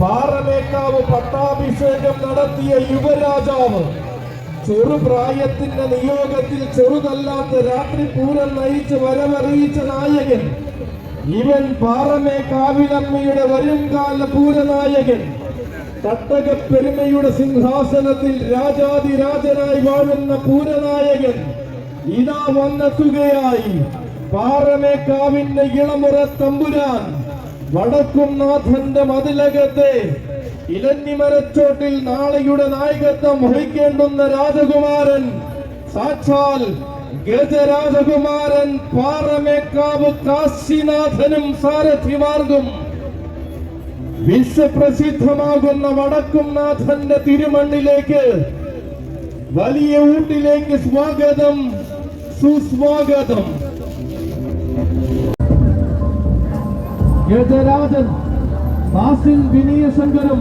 പാറമേക്കാവ് പട്ടാഭിഷേകം നടത്തിയ യുവരാജാവ് ചെറുപ്രായത്തിന്റെ നിയോഗത്തിൽ ചെറുതല്ലാത്ത രാത്രി പൂരം നയിച്ച് വരവറിയിച്ച നായകൻ ഇവൻ പാറമേക്കാവിലമ്മയുടെ വരുംകാല പൂരനായകൻ. തട്ടകപ്പെരുമയുടെ സിംഹാസനത്തിൽ രാജാതിരാജനായി വാഴുന്ന പൂരനായകൻ ഇതാ വന്നെത്തുകയായി. പാറമേക്കാവിന്റെ ഇളമുറ തമ്പുരാൻ. വടക്കും നാഥന്റെ മതിലകത്തെ ഇലഞ്ഞിമരച്ചോട്ടിൽ നാളെയുടെ നായകത്വം വഹിക്കേണ്ടുന്ന രാജകുമാരൻ സാക്ഷാൽ ഗജരാജകുമാരൻ പാറമേക്കാവ് കാശിനാഥനും സാരഥിമാർഗും. വിശ്വപ്രസിദ്ധമാകുന്ന വടക്കും നാഥന്റെ തിരുമണ്ണിലേക്ക് വലിയ ഊട്ടിലേക്ക് സ്വാഗതം സുസ്വാഗതം. ഗജരാജൻ ബാസിൽ വിനയശങ്കരും